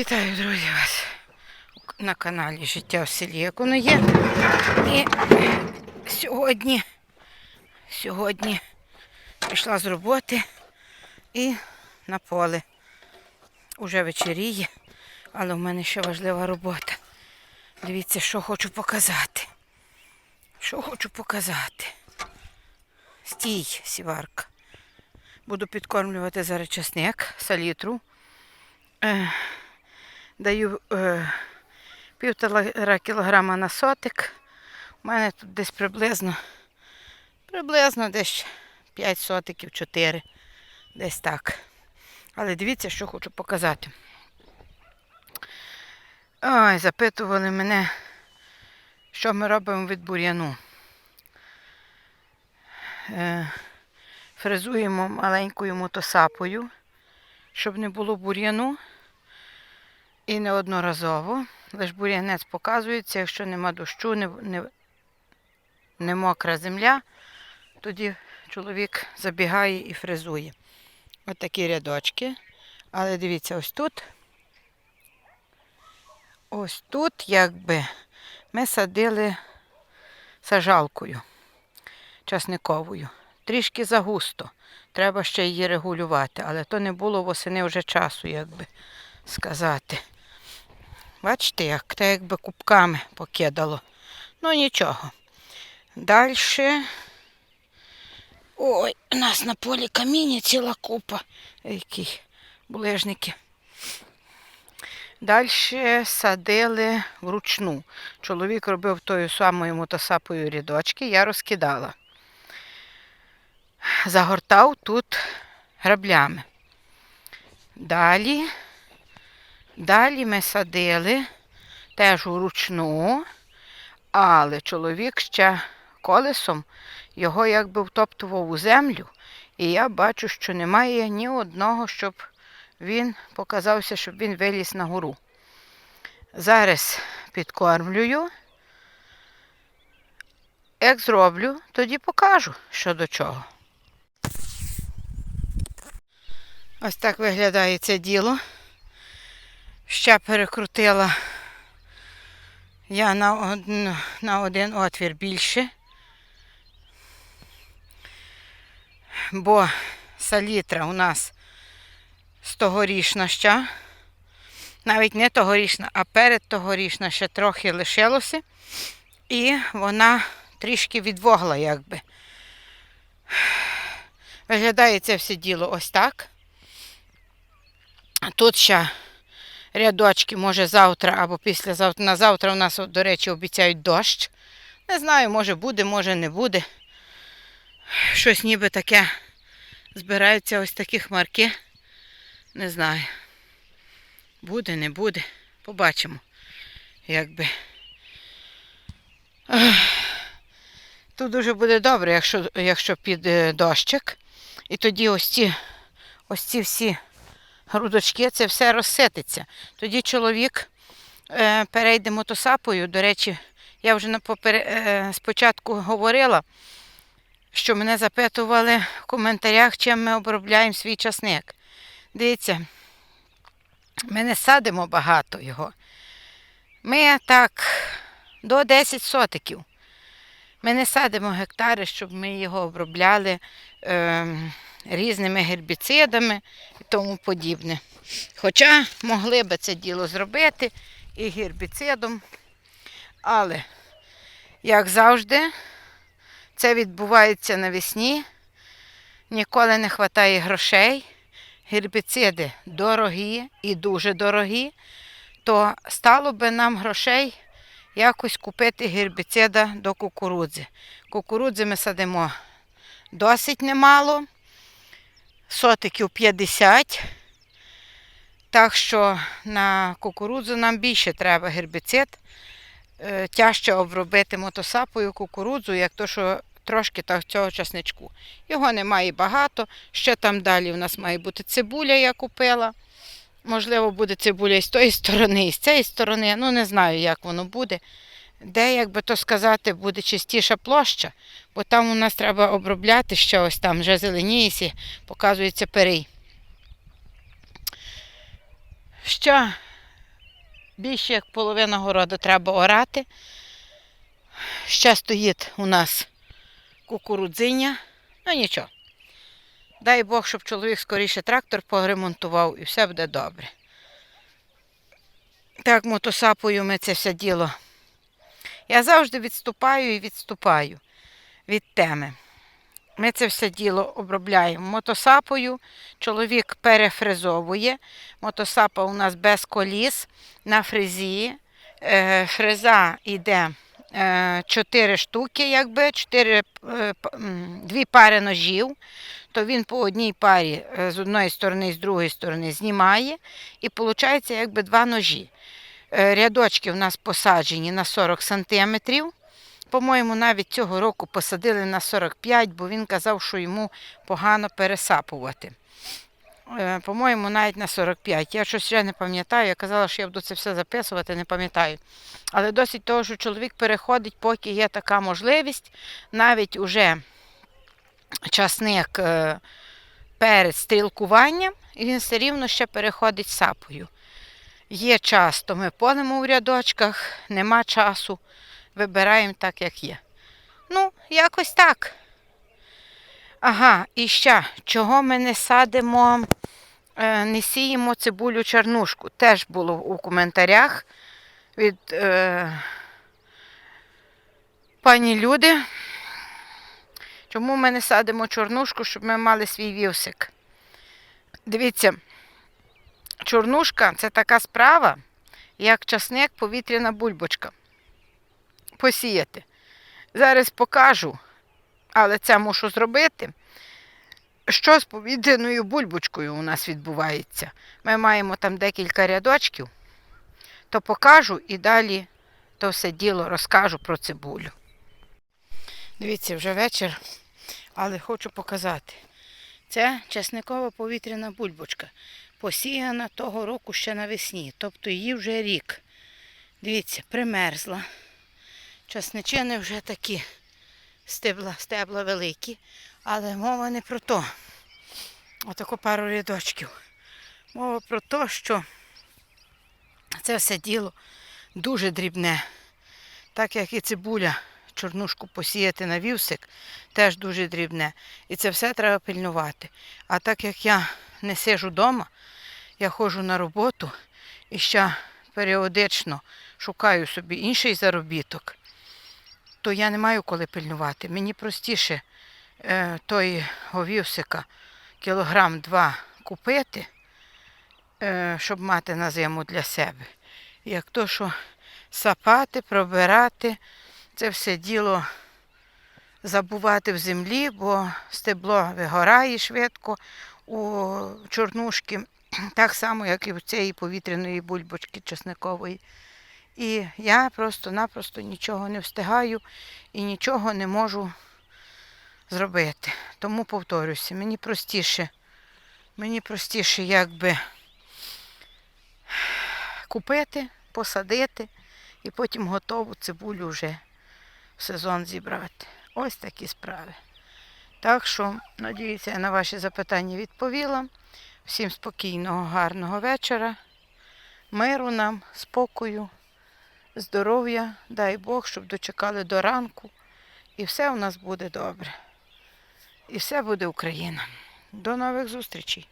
Вітаю, друзі, вас на каналі Життя в селі, як воно є. І сьогодні, сьогодні пішла з роботи і на поле. Уже вечеріє, але в мене ще важлива робота. Дивіться, що хочу показати. Що хочу показати. Стій, сіварка. Буду підкормлювати зараз часник, салітру. Даю е, півтора кілограма на сотик. У мене тут десь приблизно, приблизно десь 5 сотиків, 4. Десь так. Але дивіться, що хочу показати. Ой, запитували мене, що ми робимо від бур'яну. Е, фрезуємо маленькою мотосапою, щоб не було бур'яну. І неодноразово. Лиш бур'янець показується, якщо нема дощу, не, не, не мокра земля, тоді чоловік забігає і фрезує. Ось такі рядочки. Але дивіться, ось тут. Ось тут, якби, ми садили сажалкою часниковою. Трішки загусто. Треба ще її регулювати, але то не було восени вже часу, як би сказати. Бачите, як те якби кубками покидало. Ну нічого. Далі. Ой, у нас на полі каміння ціла купа. Які булежники. Далі садили вручну. Чоловік робив тою самою мотосапою рядочки, я розкидала. Загортав тут граблями. Далі Далі ми садили теж вручну, але чоловік ще колесом його якби втоптував у землю, і я бачу, що немає ні одного, щоб він показався, щоб він виліз на гору. Зараз підкормлюю. Як зроблю, тоді покажу, що до чого. Ось так виглядає це діло. Ще перекрутила я на один, на один отвір більше, бо салітра у нас з тогорічна ще. Навіть не тогорічна, а перед тогорічна ще трохи лишилося. І вона трішки відвогла, якби. Виглядає це все діло ось так. Тут ще рядочки, може завтра або післязавтра. На завтра у нас, до речі, обіцяють дощ. Не знаю, може буде, може не буде. Щось ніби таке збираються ось такі хмарки. Не знаю. Буде, не буде. Побачимо. Якби. Тут дуже буде добре, якщо якщо піде дощик. І тоді ось ці, ось ці всі грудочки, це все розсититься. Тоді чоловік е, перейде мотосапою. До речі, я вже попер... е, спочатку говорила, що мене запитували в коментарях, чим ми обробляємо свій часник. Дивіться, ми не садимо багато його. Ми так до 10 сотиків. Ми не садимо гектари, щоб ми його обробляли. Е, різними гербіцидами і тому подібне. Хоча могли би це діло зробити і гербіцидом, але, як завжди, це відбувається навесні, ніколи не вистачає грошей, гербіциди дорогі і дуже дорогі, то стало би нам грошей якось купити гербіцида до кукурудзи. Кукурудзи ми садимо досить немало сотиків 50. Так що на кукурудзу нам більше треба гербіцид. Е, тяжче обробити мотосапою кукурудзу, як то, що трошки цього часничку. Його немає багато. Ще там далі у нас має бути цибуля, я купила. Можливо, буде цибуля і з тої сторони, і з цієї сторони. Ну, не знаю, як воно буде. Де, як би то сказати, буде чистіша площа, бо там у нас треба обробляти ще ось там вже зеленіє, показується перей. Що більше як половина городу треба орати. Ще стоїть у нас кукурудзиня. Ну нічого. Дай Бог, щоб чоловік скоріше трактор поремонтував і все буде добре. Так, мотосапою ми це все діло. Я завжди відступаю і відступаю від теми. Ми це все діло обробляємо мотосапою. Чоловік перефрезовує. Мотосапа у нас без коліс на фрезі. Е, фреза йде е, 4 штуки, якби, 4, е, дві пари ножів. То він по одній парі е, з одної сторони з другої сторони знімає. І виходить якби два ножі. Е, Рядочки у нас посаджені на 40 сантиметрів. По-моєму, навіть цього року посадили на 45, бо він казав, що йому погано пересапувати. Е, По-моєму, навіть на 45. Я щось вже не пам'ятаю. Я казала, що я буду це все записувати, не пам'ятаю. Але досить того, що чоловік переходить, поки є така можливість, навіть уже часник е, перед стрілкуванням, він все рівно ще переходить сапою. Є час, то ми полимо в рядочках, нема часу, вибираємо так, як є. Ну, якось так. Ага, і ще, чого ми не садимо, е, не сіємо цибулю чорнушку. Теж було у коментарях від е, пані Люди. Чому ми не садимо чорнушку, щоб ми мали свій вівсик? Дивіться, чорнушка це така справа, як часник повітряна бульбочка. Посіяти. Зараз покажу, але це мушу зробити. Що з повітряною бульбочкою у нас відбувається? Ми маємо там декілька рядочків, то покажу і далі то все діло розкажу про цибулю. Дивіться, вже вечір, але хочу показати. Це часникова повітряна бульбочка. Посіяна того року ще навесні, тобто її вже рік. Дивіться, примерзла. Часничини вже такі стебла, стебла великі, але мова не про то. Отако пару рядочків. Мова про те, що це все діло дуже дрібне. Так як і цибуля, чорнушку посіяти на вівсик, теж дуже дрібне. І це все треба пильнувати. А так як я не сижу вдома, я ходжу на роботу і ще періодично шукаю собі інший заробіток, то я не маю коли пильнувати. Мені простіше е, той вівсика кілограм два купити, е, щоб мати на зиму для себе. Як то, що сапати, пробирати, це все діло забувати в землі, бо стебло вигорає швидко у чорнушки, так само, як і в цієї повітряної бульбочки чесникової. І я просто-напросто нічого не встигаю і нічого не можу зробити. Тому повторюся, мені простіше, мені простіше якби купити, посадити і потім готову цибулю вже в сезон зібрати. Ось такі справи. Так що, надіюся, я на ваші запитання відповіла. Всім спокійного, гарного вечора, миру нам, спокою, здоров'я, дай Бог, щоб дочекали до ранку. І все у нас буде добре. І все буде Україна. До нових зустрічей!